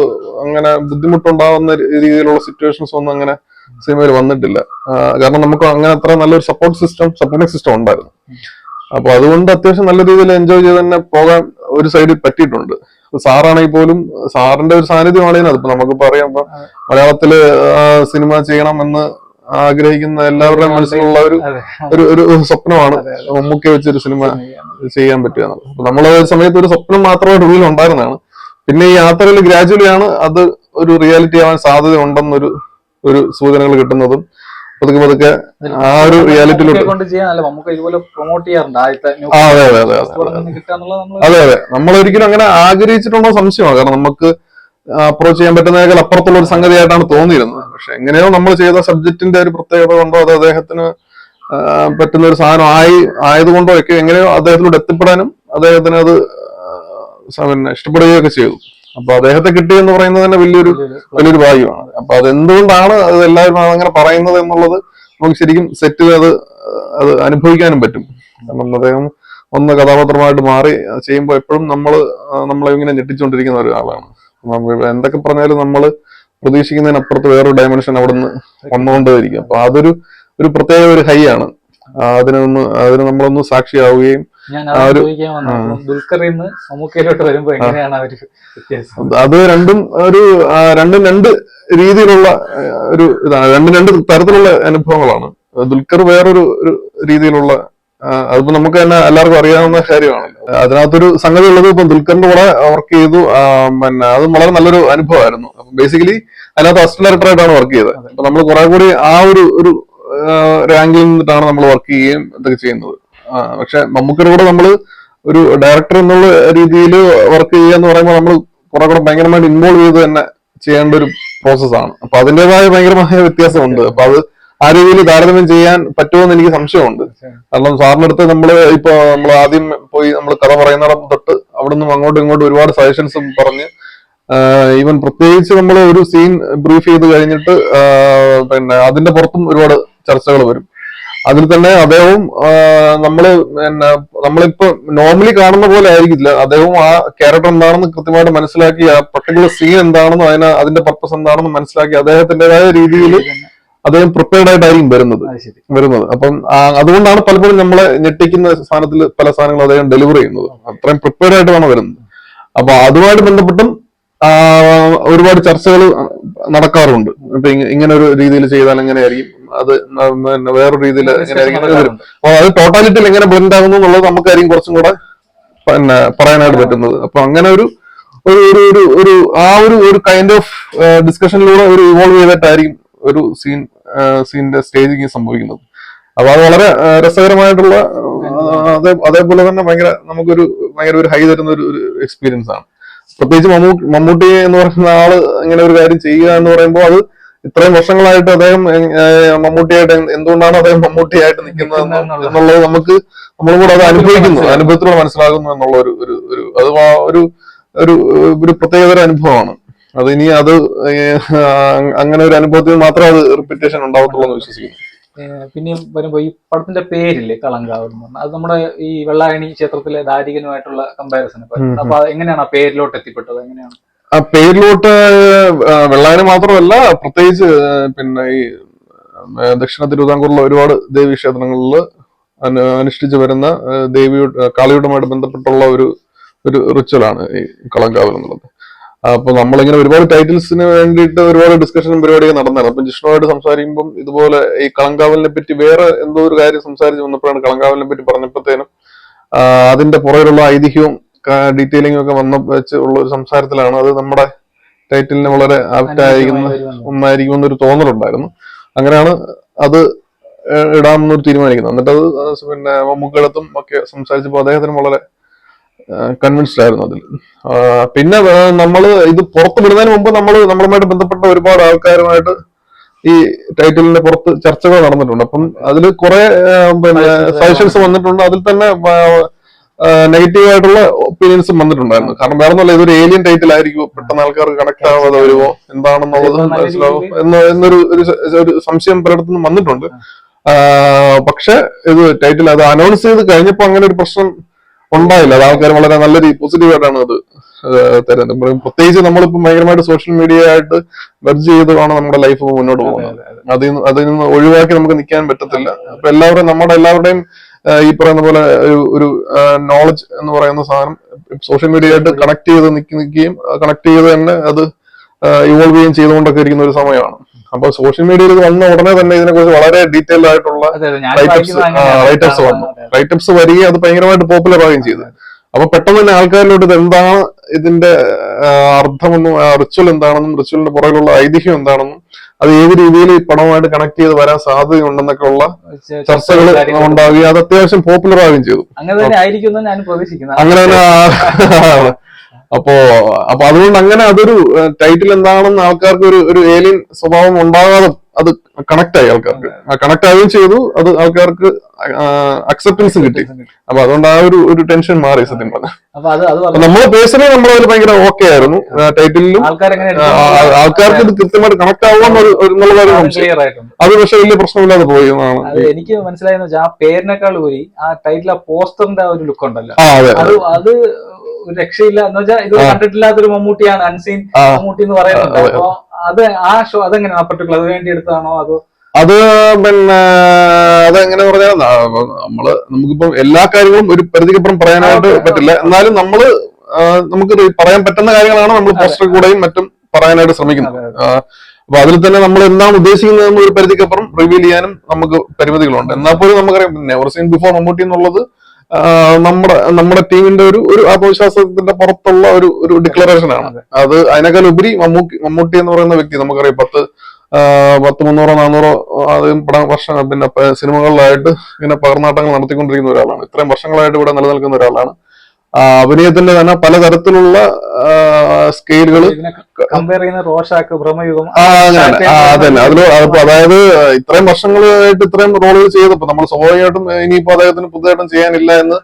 A: അങ്ങനെ ബുദ്ധിമുട്ടുണ്ടാവുന്ന രീതിയിലുള്ള സിറ്റുവേഷൻസോ ഒന്നും അങ്ങനെ സിനിമയിൽ വന്നിട്ടില്ല. കാരണം നമുക്ക് അങ്ങനെ അത്ര നല്ലൊരു സപ്പോർട്ട് സിസ്റ്റം സപ്പോർട്ടിംഗ് സിസ്റ്റം ഉണ്ടായിരുന്നു. അപ്പൊ അതുകൊണ്ട് അത്യാവശ്യം നല്ല രീതിയിൽ എൻജോയ് ചെയ്ത് തന്നെ പോകാൻ ഒരു സൈഡിൽ പറ്റിയിട്ടുണ്ട്. സാറാണെങ്കിൽ പോലും സാറിന്റെ ഒരു സാന്നിധ്യമാണ് ഇതിനകത്ത്. നമുക്ക് പറയാം മലയാളത്തിൽ സിനിമ ചെയ്യണം ചെയ്യണമെന്ന് ആഗ്രഹിക്കുന്ന എല്ലാവരുടെയും മനസ്സിലുള്ള ഒരു ഒരു ഒരു സ്വപ്നമാണ് മമ്മൂക്കെ വെച്ചൊരു സിനിമ ചെയ്യാൻ പറ്റുക എന്നുള്ളത്. അപ്പൊ നമ്മൾ സമയത്ത് ഒരു സ്വപ്നം മാത്രമേ ഉള്ളിൽ ഉണ്ടായിരുന്നതാണ്. പിന്നെ ഈ യാത്രയിൽ ഗ്രാജുവലി ആണ് അത് ഒരു റിയാലിറ്റി ആവാൻ സാധ്യത ഉണ്ടെന്നൊരു ഒരു സൂചനകൾ കിട്ടുന്നതും പതുക്കെ പതുക്കെ ആ ഒരു റിയാലിറ്റിയിലോട്ട് അതെ അതെ അതെ അതെ അതെ. നമ്മൾ ഒരിക്കലും അങ്ങനെ ആഗ്രഹിച്ചിട്ടുണ്ടോ സംശയമാണ്. കാരണം നമുക്ക് അപ്രോച്ച് ചെയ്യാൻ പറ്റുന്നതിനേക്കാൾ അപ്പുറത്തുള്ള ഒരു സംഗതിയായിട്ടാണ് തോന്നിയിരുന്നത്. പക്ഷെ എങ്ങനെയോ നമ്മൾ ചെയ്ത സബ്ജക്റ്റിന്റെ ഒരു പ്രത്യേകത കൊണ്ടോ അത് അദ്ദേഹത്തിന് പറ്റുന്ന ഒരു സാധനം ആയി ആയതുകൊണ്ടോ ഒക്കെ എങ്ങനെയോ അദ്ദേഹത്തിലൂടെ എത്തിപ്പെടാനും അദ്ദേഹത്തിന് അത് പിന്നെ ഇഷ്ടപ്പെടുകയൊക്കെ ചെയ്തു. അപ്പൊ അദ്ദേഹത്തെ കിട്ടി എന്ന് പറയുന്നത് തന്നെ വലിയൊരു വലിയൊരു ഭാഗ്യമാണ്. അപ്പൊ അത് എന്തുകൊണ്ടാണ് അത് എല്ലാവരും അങ്ങനെ പറയുന്നത് എന്നുള്ളത് നമുക്ക് ശരിക്കും സെറ്റിൽ അത് അത് അനുഭവിക്കാനും പറ്റും. കാരണം അദ്ദേഹം ഒന്ന് കഥാപാത്രമായിട്ട് മാറി ചെയ്യുമ്പോൾ എപ്പോഴും നമ്മൾ നമ്മളെ ഇങ്ങനെ ഞെട്ടിച്ചുകൊണ്ടിരിക്കുന്ന ഒരാളാണ്. എന്തൊക്കെ പറഞ്ഞാലും നമ്മൾ പ്രതീക്ഷിക്കുന്നതിനപ്പുറത്ത് വേറൊരു ഡയമെൻഷൻ അവിടെ നിന്ന് വന്നുകൊണ്ടേയിരിക്കും. അപ്പൊ അതൊരു ഒരു പ്രത്യേക ഒരു ഹൈ ആണ്. അതിനൊന്ന് അതിന് നമ്മളൊന്ന് സാക്ഷിയാവുകയും
B: അത്
A: രണ്ടും ഒരു രണ്ടും രണ്ട് രീതിയിലുള്ള ഒരു ഇതാണ്. രണ്ടും രണ്ട് തരത്തിലുള്ള അനുഭവങ്ങളാണ്. ദുൽഖർ വേറൊരു ഒരു രീതിയിലുള്ള അതിപ്പോ നമുക്ക് തന്നെ എല്ലാവർക്കും അറിയാവുന്ന കാര്യമാണ്. അതിനകത്തൊരു സംഗതി ഉള്ളത് ഇപ്പൊ ദുൽഖറിന്റെ കൂടെ വർക്ക് ചെയ്തു. പിന്നെ അത് വളരെ നല്ലൊരു അനുഭവമായിരുന്നു. ബേസിക്കലി അതിനകത്ത് അസിസ്റ്റന്റ് ഡയറക്ടറായിട്ടാണ് വർക്ക് ചെയ്തത്. അപ്പൊ നമ്മൾ കുറെ കൂടി ആ ഒരു ഒരു റാങ്കിൽ നിന്നിട്ടാണ് നമ്മൾ വർക്ക് ചെയ്യുകയും ഇതൊക്കെ ചെയ്യുന്നത്. പക്ഷെ മമ്മൂക്കിയുടെ കൂടെ നമ്മൾ ഒരു ഡയറക്ടർ എന്നുള്ള രീതിയിൽ വർക്ക് ചെയ്യുക എന്ന് പറയുമ്പോൾ നമ്മൾ കുറെ കൂടെ ഭയങ്കരമായിട്ട് ഇൻവോൾവ് ചെയ്ത് തന്നെ ചെയ്യേണ്ട ഒരു പ്രോസസ്സാണ് അപ്പൊ അതിന്റെതായ ഭയങ്കരമായ വ്യത്യാസമുണ്ട്. അപ്പൊ അത് ആ രീതിയിൽ താരതമ്യം ചെയ്യാൻ പറ്റുമെന്ന് എനിക്ക് സംശയമുണ്ട്. കാരണം സാറിന്റെ അടുത്ത് നമ്മൾ ഇപ്പൊ നമ്മൾ ആദ്യം പോയി നമ്മൾ കഥ പറയുന്നിടം തൊട്ട് അവിടെ നിന്നും അങ്ങോട്ടും ഇങ്ങോട്ടും ഒരുപാട് സജഷൻസും പറഞ്ഞ് ഈവൻ പ്രത്യേകിച്ച് നമ്മൾ ഒരു സീൻ ബ്രീഫ് ചെയ്ത് കഴിഞ്ഞിട്ട് പിന്നെ അതിന്റെ പുറത്തും ഒരുപാട് ചർച്ചകൾ വരും. അതിൽ തന്നെ അദ്ദേഹവും നമ്മൾ പിന്നെ നമ്മളിപ്പോ നോർമലി കാണുന്ന പോലെ ആയിരിക്കില്ല. അദ്ദേഹവും ആ ക്യാരക്ടർ എന്താണെന്ന് കൃത്യമായിട്ട് മനസ്സിലാക്കി ആ പർട്ടിക്കുലർ സീൻ എന്താണെന്നും അതിന് അതിന്റെ പർപ്പസ് എന്താണെന്ന് മനസ്സിലാക്കി അദ്ദേഹത്തിന്റെതായ രീതിയിൽ അദ്ദേഹം പ്രിപ്പയർഡ് ആയിട്ടായിരിക്കും വരുന്നത്. വരുന്നത്. അപ്പം അതുകൊണ്ടാണ് പലപ്പോഴും നമ്മളെ ഞെട്ടിക്കുന്ന സ്ഥാനത്തിൽ പല സാധനങ്ങളും അദ്ദേഹം ഡെലിവർ ചെയ്യുന്നത്. അത്രയും പ്രിപ്പയർഡ് ആയിട്ടാണ് വരുന്നത്. അപ്പൊ അതുമായിട്ട് ബന്ധപ്പെട്ടും ഒരുപാട് ചർച്ചകൾ നടക്കാറുണ്ട്. ഇപ്പൊ ഇങ്ങനെ ഒരു രീതിയിൽ ചെയ്താൽ എങ്ങനെയായിരിക്കും? അത് വേറൊരു രീതിയിൽ എങ്ങനെയായിരിക്കും അപ്പൊ അത് ടോട്ടാലിറ്റിയിൽ എങ്ങനെ ബ്ലെൻഡ് ആകുന്നു എന്നുള്ളത് നമുക്കായിരിക്കും കുറച്ചും കൂടെ പിന്നെ പറയാനായിട്ട് പറ്റുന്നത്. അപ്പൊ അങ്ങനെ ഒരു ഒരു ഒരു ഒരു ഒരു ആ ഒരു ഒരു കൈൻഡ് ഓഫ് ഡിസ്കഷനിലൂടെ ഒരു ഇവോൾവ് ചെയ്തിട്ടായിരിക്കും ഒരു സീൻ സീനിന്റെ സ്റ്റേജിങ് സംഭവിക്കുന്നത്. അപ്പൊ അത് വളരെ രസകരമായിട്ടുള്ള അതേ അതേപോലെ തന്നെ ഭയങ്കര നമുക്കൊരു ഭയങ്കര ഒരു ഹൈ തരുന്ന ഒരു എക്സ്പീരിയൻസ് ആണ്. പ്രത്യേകിച്ച് മമ്മൂട്ടി മമ്മൂട്ടി എന്ന് പറയുന്ന ആൾ ഇങ്ങനെ ഒരു കാര്യം ചെയ്യുക എന്ന് പറയുമ്പോൾ അത് ഇത്രയും വർഷങ്ങളായിട്ട് അദ്ദേഹം മമ്മൂട്ടിയായിട്ട് എന്തുകൊണ്ടാണ് അദ്ദേഹം മമ്മൂട്ടിയായിട്ട് നിൽക്കുന്നത് എന്ന്
B: എന്നുള്ളത്.
A: നമുക്ക് നമ്മളും കൂടെ അത് അനുഭവിക്കുന്നു. അനുഭവത്തിലൂടെ മനസ്സിലാകുന്നു എന്നുള്ള ഒരു ഒരു ഒരു അത് ഒരു ഒരു പ്രത്യേകതര അനുഭവമാണ്. അത് ഇനി അത് അങ്ങനെ ഒരു അനുഭവത്തിൽ മാത്രം അത് റിപ്പീറ്റേഷൻ ഉണ്ടാവത്തുള്ളൂ എന്ന് വിശ്വസിക്കുന്നു.
B: പിന്നെ വരുമ്പോ ഈ പടത്തിന്റെ പേരില്ലേ കളങ്കാവ് എന്ന് പറഞ്ഞാൽ അത് നമ്മുടെ ഈ വെള്ളായണി ക്ഷേത്രത്തിലെ ദാരികനുമായിട്ടുള്ള കമ്പാരിസൺ അപ്പൊ എങ്ങനെയാണ് ആ പേരിലോട്ട് എത്തിപ്പെട്ടത്? എങ്ങനെയാണ്?
A: ആ പേരിലോട്ട് വെള്ളായണി മാത്രമല്ല പ്രത്യേകിച്ച് പിന്നെ ഈ ദക്ഷിണ തിരുവിതാംകൂറിലെ ഒരുപാട് ദേവീ ക്ഷേത്രങ്ങളിൽ അനുഷ്ഠിച്ചു വരുന്ന ദേവിയുടെ കാളിയുടമായിട്ട് ബന്ധപ്പെട്ടുള്ള ഒരു ഒരു റിച്വലാണ് ഈ കളങ്കാവൽ എന്നുള്ളത്. അപ്പൊ നമ്മളിങ്ങനെ ഒരുപാട് ടൈറ്റിൽസിന് വേണ്ടിയിട്ട് ഒരുപാട് ഡിസ്കഷനും പരിപാടിയൊക്കെ നടന്നായിരുന്നു. അപ്പൊ ജിഷ്ണുവായിട്ട് സംസാരിക്കുമ്പോൾ ഇതുപോലെ ഈ കളങ്കാവലിനെ പറ്റി വേറെ എന്തോ ഒരു കാര്യം സംസാരിച്ച് വന്നപ്പോഴാണ് കളങ്കാവലിനെ പറ്റി പറഞ്ഞപ്പോഴത്തേനും അതിന്റെ പുറകിലുള്ള ഐതിഹ്യവും ഡീറ്റെയിലിംഗും ഒക്കെ വന്ന വെച്ച് ഉള്ള ഒരു സംസാരത്തിലാണ് അത് നമ്മുടെ ടൈറ്റിലിന് വളരെ ആപ്റ്റായിരിക്കുന്ന ഒന്നായിരിക്കും എന്നൊരു തോന്നലുണ്ടായിരുന്നു. അങ്ങനെയാണ് അത് ഇടാമെന്നൊരു തീരുമാനിക്കുന്നത്. എന്നിട്ട് അത് പിന്നെ മമ്മൂക്കടത്തും ഒക്കെ സംസാരിച്ചപ്പോൾ അദ്ദേഹത്തിന് വളരെ കൺവിൻസ്ഡ് ആയിരുന്നു അതിൽ. പിന്നെ നമ്മൾ ഇത് പുറത്ത് വിടുന്നതിന് മുമ്പ് നമ്മൾ നമ്മളുമായിട്ട് ബന്ധപ്പെട്ട ഒരുപാട് ആൾക്കാരുമായിട്ട് ഈ ടൈറ്റിലിന്റെ പുറത്ത് ചർച്ചകൾ നടന്നിട്ടുണ്ട്. അപ്പം അതിൽ കുറെ പിന്നെ സജഷൻസ് വന്നിട്ടുണ്ട്. അതിൽ തന്നെ നെഗറ്റീവ് ആയിട്ടുള്ള ഒപ്പീനിയൻസും വന്നിട്ടുണ്ടായിരുന്നു. കാരണം വേറെ ഒന്നുമല്ല ഇതൊരു ഏലിയൻ ടൈറ്റിൽ ആയിരിക്കും പെട്ടെന്ന് ആൾക്കാർക്ക് കണക്ട് ആവാതെ വരുമോ? എന്താണെന്നുള്ളത് മനസ്സിലാവും. എന്ന് എന്നൊരു ഒരു സംശയം പലയിടത്തുനിന്നും വന്നിട്ടുണ്ട്. പക്ഷെ ഇത് ടൈറ്റിൽ അത് അനൗൺസ് ചെയ്ത് കഴിഞ്ഞപ്പോ അങ്ങനെ ഒരു പ്രശ്നം ഉണ്ടായില്ല. അത് ആൾക്കാർ വളരെ നല്ല രീതി പോസിറ്റീവ് ആയിട്ടാണ് അത് തരുന്നത്. പ്രത്യേകിച്ച് നമ്മളിപ്പോ ഭയങ്കരമായിട്ട് സോഷ്യൽ മീഡിയ ആയിട്ട് വെർജ് ചെയ്തതാണ് നമ്മുടെ ലൈഫ് മുന്നോട്ട് പോകുന്നത്. അതിൽ നിന്ന് അതിൽ നിന്ന് ഒഴിവാക്കി നമുക്ക് നിൽക്കാൻ പറ്റത്തില്ല. അപ്പൊ എല്ലാവരും നമ്മുടെ എല്ലാവരുടെയും ഈ പറയുന്ന പോലെ ഒരു ഒരു നോളജ് എന്ന് പറയുന്ന സാധനം സോഷ്യൽ മീഡിയ ആയിട്ട് കണക്ട് ചെയ്ത് നിൽക്കുകയും കണക്ട് ചെയ്ത് തന്നെ അത് ഇവോൾവ് ചെയ്യുകയും ചെയ്തുകൊണ്ടൊക്കെ ഇരിക്കുന്ന ഒരു സമയമാണ്. അപ്പൊ സോഷ്യൽ മീഡിയയിൽ വന്ന ഉടനെ തന്നെ ഇതിനെക്കുറിച്ച് വളരെ ഡീറ്റെയിൽഡ് ആയിട്ടുള്ള റൈറ്റപ്സ് റൈറ്റപ്സ് വന്നു. റൈറ്റപ്സ് വരികയും അത് ഭയങ്കരമായിട്ട് പോപ്പുലർ ആവുകയും ചെയ്തു. അപ്പൊ പെട്ടെന്ന് തന്നെ ആൾക്കാരിലോട്ട് ഇത് എന്താണ് ഇതിന്റെ അർത്ഥമെന്നും റിച്വൽ എന്താണെന്നും റിച്വലിന്റെ പുറകിലുള്ള ഐതിഹ്യം എന്താണെന്നും അത് ഏത് രീതിയിൽ ഈ പണവുമായിട്ട് കണക്ട് ചെയ്ത് വരാൻ സാധ്യതയുണ്ടെന്നൊക്കെ ഉള്ള ചർച്ചകൾ ഉണ്ടാവുകയും അത് അത്യാവശ്യം പോപ്പുലർ ആവുകയും ചെയ്തു.
B: അങ്ങനെ തന്നെ
A: അപ്പോ അപ്പൊ അതുകൊണ്ട് അങ്ങനെ അതൊരു ടൈറ്റിൽ എന്താണെന്ന് ആൾക്കാർക്ക് ഒരു ഒരു ഏലിയൻ സ്വഭാവം ഉണ്ടാകാതെ അത് കണക്ട് ആയി ആൾക്കാർക്ക്. കണക്ട് ആവുകയും ചെയ്തു അത് ആൾക്കാർക്ക് അക്സെപ്റ്റൻസ് കിട്ടി. അപ്പൊ അതുകൊണ്ട് ആ ഒരു ഒരു ടെൻഷൻ മാറി സത്യം പറഞ്ഞു.
B: നമ്മൾ
A: നമ്മൾ പേഴ്സണലി നമ്മളെ ഭയങ്കര ഓക്കെ ആയിരുന്നു ടൈറ്റിലും ആൾക്കാർക്ക് ഇത് കൃത്യമായിട്ട് കണക്ട് എന്നുള്ള കാര്യം അത് പക്ഷെ വലിയ പ്രശ്നമില്ലാതെ പോയി എന്നാണ്.
B: എനിക്ക് മനസ്സിലായെന്ന് വെച്ചാൽ ആ പേരിനേക്കാൾ ഉപരി ആ ടൈറ്റിൽ ആ പോസ്റ്ററിന്റെ ആ ഒരു ലുക്ക് ഉണ്ടല്ലോ.
A: അത്
B: അത് രക്ഷയില്ല എന്ന് വെച്ചാൽ ഇത് കണ്ടിട്ടില്ലാത്തൊരു മമ്മൂട്ടിയാണ് അൺസീൻ മമ്മൂട്ടി എന്ന് പറയുന്നത് അപ്പൊ അത് ആ ഷോ അതെങ്ങനെയാണ് പർട്ടിക്കുലർ അത് വേണ്ടി എടുത്താണോ അതോ
A: അത് പിന്നെ അതെങ്ങനെ പറഞ്ഞാൽ നമ്മൾ നമുക്കിപ്പം എല്ലാ കാര്യങ്ങളും ഒരു പരിധിക്കപ്പുറം പറയാനായിട്ട് പറ്റില്ല. എന്നാലും നമ്മൾ നമുക്ക് പറയാൻ പറ്റുന്ന കാര്യങ്ങളാണ് നമ്മൾ പോസ്റ്റർ കൂടെയും മറ്റും പറയാനായിട്ട് ശ്രമിക്കുന്നത്. അപ്പൊ അതിൽ തന്നെ നമ്മൾ എന്താണ് ഉദ്ദേശിക്കുന്നത് ഒരു പരിധിക്കപ്പുറം റിവീൽ ചെയ്യാനും നമുക്ക് പരിമിതികളുണ്ട്. എന്നാൽ പോലും നമുക്കറിയാം നെവർ സീൻ ബിഫോർ മമ്മൂട്ടി എന്നുള്ളത് ആ, നമ്മുടെ നമ്മുടെ ടീമിന്റെ ഒരു ഒരു ആത്മവിശ്വാസത്തിന്റെ പുറത്തുള്ള ഒരു ഒരു ഡിക്ലറേഷൻ ആണ്.
B: അത്.
A: അതിനേക്കാൾ ഉപരി മമ്മൂട്ടി മമ്മൂട്ടി എന്ന് പറയുന്ന വ്യക്തി നമുക്കറിയാം പത്ത് പത്ത് മുന്നൂറോ നാനൂറോ ആദ്യം പടം വർഷം പിന്നെ സിനിമകളിലായിട്ട് ഇങ്ങനെ പകർന്നാട്ടങ്ങൾ നടത്തിക്കൊണ്ടിരിക്കുന്ന ഒരാളാണ്. ഇത്രയും വർഷങ്ങളായിട്ട് ഇവിടെ നിലനിൽക്കുന്ന ഒരാളാണ്. അഭിനയത്തിന്റെ തന്നെ പലതരത്തിലുള്ള സ്കെയിലുകൾ
B: കമ്പയർ ചെയ്യുന്ന റോഷാക്ക് ഭ്രമയുഗം
A: ആ അതന്നെ. അതിൽ അതായത് ഇത്രയും വർഷങ്ങളായിട്ട് ഇത്രയും റോളുകൾ ചെയ്തപ്പോ നമ്മൾ സ്വാഭാവികമായിട്ടും ഇനിയിപ്പോ അദ്ദേഹത്തിന് പുതുതായിട്ടും ചെയ്യാനില്ല എന്ന്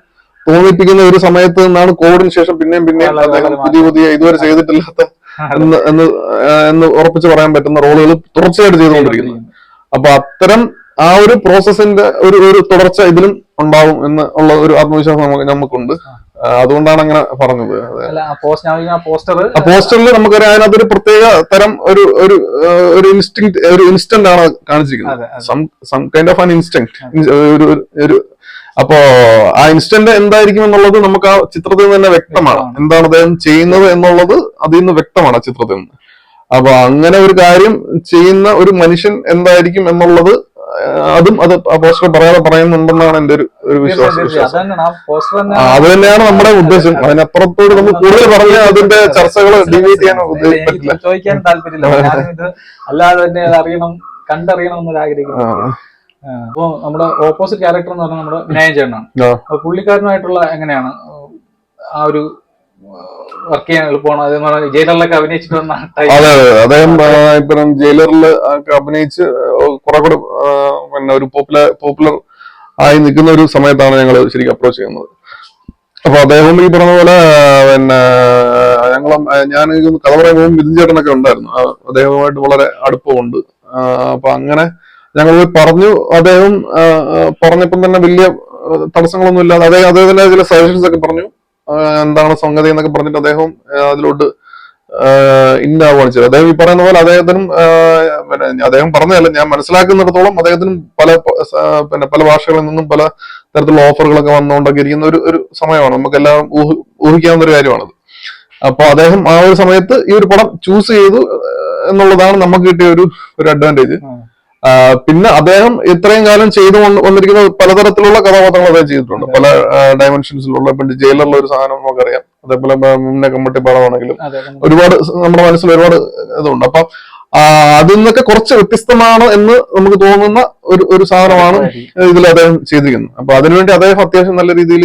A: തോന്നിപ്പിക്കുന്ന ഒരു സമയത്ത് നിന്നാണ് കോവിഡിന് ശേഷം പിന്നെയും പിന്നെയും അദ്ദേഹം പുതിയ പുതിയ ഇതുവരെ ചെയ്തിട്ടില്ലാത്ത എന്ന് എന്ന് എന്ന് ഉറപ്പിച്ച് പറയാൻ പറ്റുന്ന റോളുകൾ തുടർച്ചയായിട്ട് ചെയ്തുകൊണ്ടിരിക്കുന്നത് അപ്പൊ അത്തരം ആ ഒരു പ്രോസസ്സിന്റെ ഒരു ഒരു തുടർച്ച ഇതിലും ഉണ്ടാവും എന്ന് ഉള്ള ഒരു ആത്മവിശ്വാസം നമുക്ക് നമുക്കുണ്ട്. അതുകൊണ്ടാണ് അങ്ങനെ പറഞ്ഞത്. പോസ്റ്ററിൽ നമുക്ക് അതിനകത്തൊരു പ്രത്യേക തരം ഒരു ഒരു ഒരു ഇൻസ്റ്റിങ് ഒരു ഇൻസ്റ്റന്റ് ആണ് കാണിച്ചിരിക്കുന്നത്. Some kind of an instant ഒരു ഒരു- അപ്പോ ആ ഇൻസ്റ്റന്റ് എന്തായിരിക്കും എന്നുള്ളത് നമുക്ക് ആ ചിത്രത്തിൽ നിന്ന് തന്നെ വ്യക്തമാണ്. എന്താണ് അദ്ദേഹം ചെയ്യുന്നത് എന്നുള്ളത് അതിൽ നിന്ന് വ്യക്തമാണ് ആ ചിത്രത്തിൽ നിന്ന്. അപ്പൊ അങ്ങനെ ഒരു കാര്യം ചെയ്യുന്ന ഒരു മനുഷ്യൻ എന്തായിരിക്കും എന്നുള്ളത് അതും അത് പോസ്റ്റർ പറയാതെ പറയുന്നുണ്ടെന്നാണ് എന്റെ ഒരു ഒരു വിശ്വാസം. അത് തന്നെയാണ്. നമ്മുടെ ഉദ്ദേശം. അതിനപ്പുറത്തോട് നമ്മൾ കൂടുതൽ പറഞ്ഞ അതിന്റെ ചർച്ചകൾ ഡിവൈഡ് ചെയ്യാൻ
B: ഉദ്ദേശിക്കില്ല
A: പറ്റില്ല.
B: ചോദിക്കാൻ താല്പര്യമില്ല. അല്ലാതെ തന്നെ അറിയണം കണ്ടറിയണം എന്നൊരു ആഗ്രഹിക്കുന്നു അപ്പൊ നമ്മുടെ ഓപ്പോസിറ്റ് ക്യാരക്ടർ എന്ന് പറഞ്ഞാൽ നമ്മുടെ വിനായൻ ചേട്ടനാണ്. അപ്പൊ പുള്ളിക്കാരനായിട്ടുള്ള എങ്ങനെയാണ്? ആ ഒരു വർക്ക് ചെയ്യാൻ എളുപ്പമാണ്? അതേപോലെ ജയിലറിലൊക്കെ അഭിനയിച്ചിട്ട് വന്ന
A: അതെ. അദ്ദേഹം ഇപ്പം ജയിലറിൽ അഭിനയിച്ച് കുറെ കൂടെ പിന്നെ ഒരു പോപ്പുലർ പോപ്പുലർ ആയി നിൽക്കുന്ന ഒരു സമയത്താണ് ഞങ്ങൾ ശരിക്കും അപ്രോച്ച് ചെയ്യുന്നത്. അപ്പൊ അദ്ദേഹം ഈ പറഞ്ഞ പോലെ പിന്നെ ഞങ്ങൾ ഞാൻ കഥ പറയുമ്പോൾ വിധിൻ ചേട്ടനൊക്കെ ഉണ്ടായിരുന്നു. അദ്ദേഹവുമായിട്ട് വളരെ അടുപ്പമുണ്ട്. അപ്പൊ അങ്ങനെ ഞങ്ങൾ പറഞ്ഞു അദ്ദേഹം പറഞ്ഞപ്പം തന്നെ വലിയ തടസ്സങ്ങളൊന്നും ഇല്ലാതെ അദ്ദേഹം അദ്ദേഹത്തിന്റെ ചില സജഷൻസ് ഒക്കെ പറഞ്ഞു. എന്താണ് സംഗതി എന്നൊക്കെ പറഞ്ഞിട്ട് അദ്ദേഹം അതിലോട്ട് ഇന്നാവുകയാണ് ചെയ്തത് അദ്ദേഹം ഈ പറയുന്ന പോലെ അദ്ദേഹത്തിനും പിന്നെ അദ്ദേഹം പറഞ്ഞതല്ല ഞാൻ മനസ്സിലാക്കുന്നിടത്തോളം അദ്ദേഹത്തിനും പല പിന്നെ പല ഭാഷകളിൽ നിന്നും പല തരത്തിലുള്ള ഓഫറുകളൊക്കെ വന്നുകൊണ്ടൊക്കെ ഇരിക്കുന്ന ഒരു ഒരു സമയമാണ്. നമുക്കെല്ലാം ഊഹിക്കാവുന്ന ഒരു കാര്യമാണത്. അപ്പൊ അദ്ദേഹം ആ ഒരു സമയത്ത് ഈ ഒരു പടം ചൂസ് ചെയ്തു എന്നുള്ളതാണ് നമുക്ക് കിട്ടിയ ഒരു ഒരു
B: അഡ്വാന്റേജ്.
A: പിന്നെ അദ്ദേഹം ഇത്രയും കാലം ചെയ്തു വന്നിരിക്കുന്ന പലതരത്തിലുള്ള കഥാപാത്രങ്ങൾ അദ്ദേഹം ചെയ്തിട്ടുണ്ട്. പല ഡയമെൻഷൻസിലുള്ള ഇപ്പൊ ജയിലറിലെ ഒരു സാധനം നമുക്കറിയാം. അതേപോലെ മുന്നേ കമ്മട്ടി പാടമാണെങ്കിലും. ഒരുപാട് നമ്മുടെ മനസ്സിൽ ഒരുപാട് ഇതുണ്ട്. അപ്പൊ അതിൽ നിന്നൊക്കെ കുറച്ച് വ്യത്യസ്തമാണ് എന്ന് നമുക്ക് തോന്നുന്ന ഒരു ഒരു സാധനമാണ് ഇതിൽ അദ്ദേഹം ചെയ്തിരിക്കുന്നത്. അപ്പൊ അതിനുവേണ്ടി അദ്ദേഹം അത്യാവശ്യം നല്ല രീതിയിൽ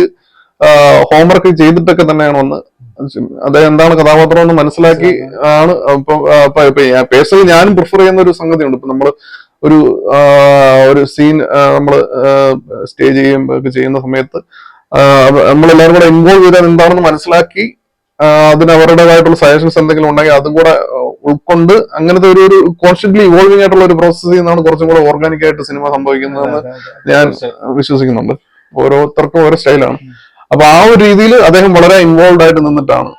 A: ഹോംവർക്ക് ചെയ്തിട്ടൊക്കെ തന്നെയാണ് വന്ന് അദ്ദേഹം എന്താണ് കഥാപാത്രം എന്ന് മനസ്സിലാക്കി ആണ്. ഇപ്പൊ പേഴ്സണലി ഞാനും പ്രിഫർ ചെയ്യുന്ന ഒരു സംഗതിയുണ്ട്. ഇപ്പൊ നമ്മൾ ഒരു ഒരു സീൻ നമ്മൾ സ്റ്റേ ചെയ്യുമ്പോൾ ചെയ്യുന്ന സമയത്ത് നമ്മളെല്ലാവരും കൂടെ ഇൻവോൾവ് ചെയ്താൽ എന്താണെന്ന് മനസ്സിലാക്കി അതിന് അവരുടേതായിട്ടുള്ള സജഷൻസ് എന്തെങ്കിലും ഉണ്ടെങ്കിൽ അതും കൂടെ ഉൾക്കൊണ്ട് അങ്ങനത്തെ ഒരു ഒരു കോൺസ്റ്റന്റ്ലി ഇവോൾവിംഗ് ആയിട്ടുള്ള ഒരു പ്രോസസ് ചെയ്യുന്നതാണ് കുറച്ചും കൂടെ ഓർഗാനിക് ആയിട്ട് സിനിമ സംഭവിക്കുന്നതെന്ന് ഞാൻ വിശ്വസിക്കുന്നുണ്ട്. ഓരോരുത്തർക്കും ഓരോ സ്റ്റൈലാണ് അപ്പൊ ആ ഒരു രീതിയിൽ അദ്ദേഹം വളരെ ഇൻവോൾവ് ആയിട്ട് നിന്നിട്ടാണ്.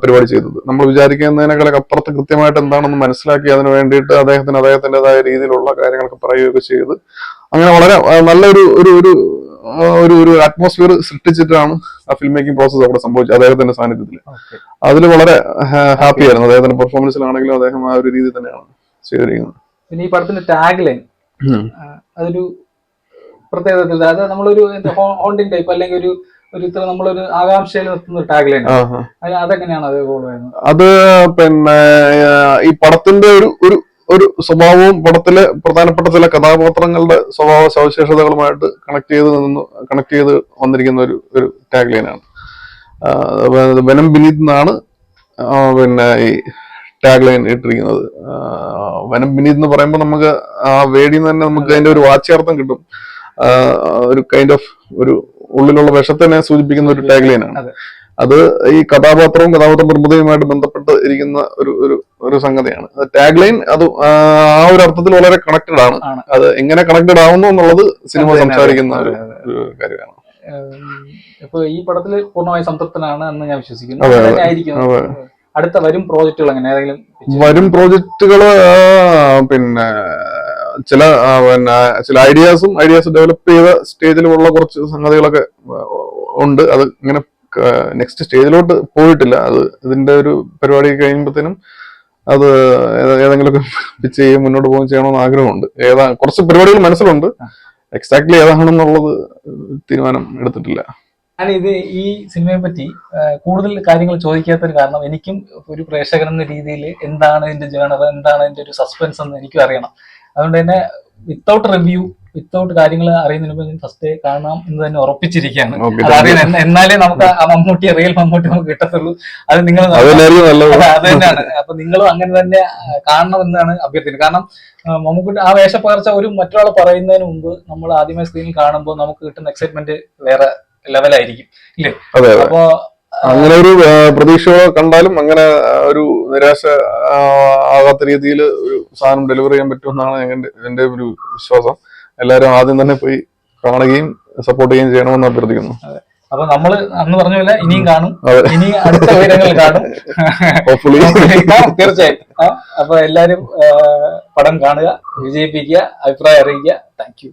A: പരിപാടി ചെയ്തത്. നമ്മൾ വിചാരിക്കുന്നതിനേക്കാളൊക്കെ അപ്പുറത്ത് കൃത്യമായിട്ട് എന്താണെന്ന് മനസ്സിലാക്കി അതിന് വേണ്ടിയിട്ട് അദ്ദേഹത്തിന് അദ്ദേഹത്തിന്റെതായ രീതിയിലുള്ള കാര്യങ്ങളൊക്കെ പറയുകയൊക്കെ ചെയ്ത് അങ്ങനെ വളരെ നല്ലൊരു ഒരു ഒരു ഒരു ഒരു അറ്റ്മോസ്ഫിയർ സൃഷ്ടിച്ചിട്ടാണ് ആ ഫിലിം മേക്കിംഗ് പ്രോസസ്സ് അവിടെ സംഭവിച്ചത് അദ്ദേഹത്തിന്റെ സാന്നിധ്യത്തിൽ. അതിൽ വളരെ ഹാപ്പി ആയിരുന്നു. അദ്ദേഹത്തിന്റെ പെർഫോമൻസിലാണെങ്കിലും അദ്ദേഹം ആ ഒരു രീതി തന്നെയാണ് ചെയ്തിരിക്കുന്നത്.
B: പിന്നെ ഈ പടത്തിന്റെ ടാഗ് ലൈൻ അതൊരു പ്രത്യേകത അതായത് നമ്മളൊരു ഹോണ്ടിങ് ടൈപ്പ് അല്ലെങ്കിൽ ഒരു ഒരു ഇത്ര നമ്മളൊരു ആകാംക്ഷയിൽ നിർത്തുന്ന ഒരു ടാഗ് ലൈൻ. അതെങ്ങനെയാണ് അത് ഫോളോ ചെയ്യുന്നത്?
A: അത് പിന്നെ ഈ പടത്തിന്റെ ഒരു ഒരു ഒരു സ്വഭാവവും പടത്തിലെ പ്രധാനപ്പെട്ട ചില കഥാപാത്രങ്ങളുടെ സ്വഭാവ സവിശേഷതകളുമായിട്ട് കണക്ട് ചെയ്ത് നിന്ന് കണക്ട് ചെയ്ത് വന്നിരിക്കുന്ന ഒരു ഒരു ടാഗ് ലൈനാണ് വനം ബിനീത് എന്നാണ് പിന്നെ ഈ ടാഗ് ലൈൻ ഇട്ടിരിക്കുന്നത് വനം ബിനീത് എന്ന് പറയുമ്പോൾ നമുക്ക് ആ വേടി തന്നെ നമുക്ക് അതിന്റെ ഒരു വാച്യാർത്ഥം കിട്ടും. ഒരു കൈൻഡ് ഓഫ് ഒരു ഉള്ളിലുള്ള വിഷത്തിനെ സൂചിപ്പിക്കുന്ന ഒരു ടാഗ്ലൈൻ ആണ്.
B: അത്.
A: ഈ കഥാപാത്രവും കഥാപാത്ര നിർമ്മിതയുമായിട്ട് ബന്ധപ്പെട്ട് ഇരിക്കുന്ന ഒരു ഒരു ഒരു സംഗതിയാണ്. ടാഗ് ലൈൻ അത് ആ ഒരു അർത്ഥത്തിൽ വളരെ കണക്റ്റഡ് ആണ്. അത് എങ്ങനെ കണക്റ്റഡ് ആവുന്നു എന്നുള്ളത് സിനിമ സംസാരിക്കുന്ന ഒരു കാര്യമാണ്.
B: ഇപ്പൊ ഈ പടത്തിൽ പൂർണമായി സംതൃപ്തനാണ് എന്ന് ഞാൻ വിശ്വസിക്കുന്നു. അങ്ങനെ അടുത്ത വരും പ്രോജക്റ്റുകൾ എങ്ങനെ? ഏതെങ്കിലും
A: വരും പ്രോജക്റ്റുകൾ പിന്നെ ചില പിന്നെ ചില ഐഡിയാസും ഐഡിയാസ് ഡെവലപ്പ് ചെയ്ത സ്റ്റേജിലുള്ള കുറച്ച് സംഗതികളൊക്കെ ഉണ്ട്. അത് ഇങ്ങനെ നെക്സ്റ്റ് സ്റ്റേജിലോട്ട് പോയിട്ടില്ല. അത് ഇതിന്റെ ഒരു പരിപാടി കഴിയുമ്പോഴത്തേനും അത് ഏത- ഏതെങ്കിലുമൊക്കെ പിച്ച് ചെയ്യും മുന്നോട്ട് പോകുകയും ചെയ്യണമെന്ന് ആഗ്രഹമുണ്ട്. ഏതാ കുറച്ച് പരിപാടികൾ മനസ്സിലുണ്ട്. എക്സാക്ട്ലി ഏതാണെന്നുള്ളത് തീരുമാനം എടുത്തിട്ടില്ല.
B: ഞാൻ ഇത് ഈ സിനിമയെ പറ്റി കൂടുതൽ കാര്യങ്ങൾ ചോദിക്കാത്തൊരു കാരണം എനിക്കും ഒരു പ്രേക്ഷകൻ എന്ന രീതിയിൽ എന്താണ് ഇതിന്റെ ജേണർ എന്താണ് ഇതിന്റെ ഒരു സസ്പെൻസ് എന്ന് എനിക്കും അറിയണം. അതുകൊണ്ട് തന്നെ വിത്തൗട്ട് റിവ്യൂ വിത്തൗട്ട് കാര്യങ്ങൾ അറിയുന്നതിന് മുമ്പ് ഫസ്റ്റ് കാണാം എന്ന് തന്നെ ഉറപ്പിച്ചിരിക്കുകയാണ്. അത് എന്നാലേ നമുക്ക് ആ മമ്മൂട്ടി റിയൽ മമ്മൂട്ടി നമുക്ക് കിട്ടത്തുള്ളൂ. അത് നിങ്ങൾ അതെ, തന്നെയാണ്. അപ്പൊ നിങ്ങളും അങ്ങനെ തന്നെ കാണണം എന്നാണ് അഭ്യർത്ഥിക്കുന്നത്. കാരണം മമ്മൂട്ടി ആ വേഷപ്പകർച്ച ഒരു മറ്റൊരാൾ പറയുന്നതിന് മുമ്പ് നമ്മൾ ആദ്യമായി സ്ക്രീനിൽ കാണുമ്പോൾ നമുക്ക് കിട്ടുന്ന എക്സൈറ്റ്മെന്റ് വേറെ ലെവലായിരിക്കും ഇല്ലേ? അപ്പോ
A: അങ്ങനെ ഒരു പ്രതീക്ഷ കണ്ടാലും അങ്ങനെ ഒരു നിരാശ ആകാത്ത രീതിയിൽ ഒരു സാധനം ഡെലിവർ ചെയ്യാൻ പറ്റുമെന്നാണ് എന്റെ എന്റെ ഒരു വിശ്വാസം. എല്ലാവരും ആദ്യം തന്നെ പോയി കാണുകയും സപ്പോർട്ട് ചെയ്യുകയും ചെയ്യണമെന്ന് അഭ്യർത്ഥിക്കുന്നു.
B: അപ്പൊ നമ്മൾ അന്ന് പറഞ്ഞ പോലെ ഇനിയും കാണും. ഇനി അടുത്ത ഉയരങ്ങൾ കാണും. തീർച്ചയായും. അപ്പൊ എല്ലാരും പടം കാണുക വിജയിപ്പിക്കുക അഭിപ്രായം അറിയിക്കുക.
A: Thank you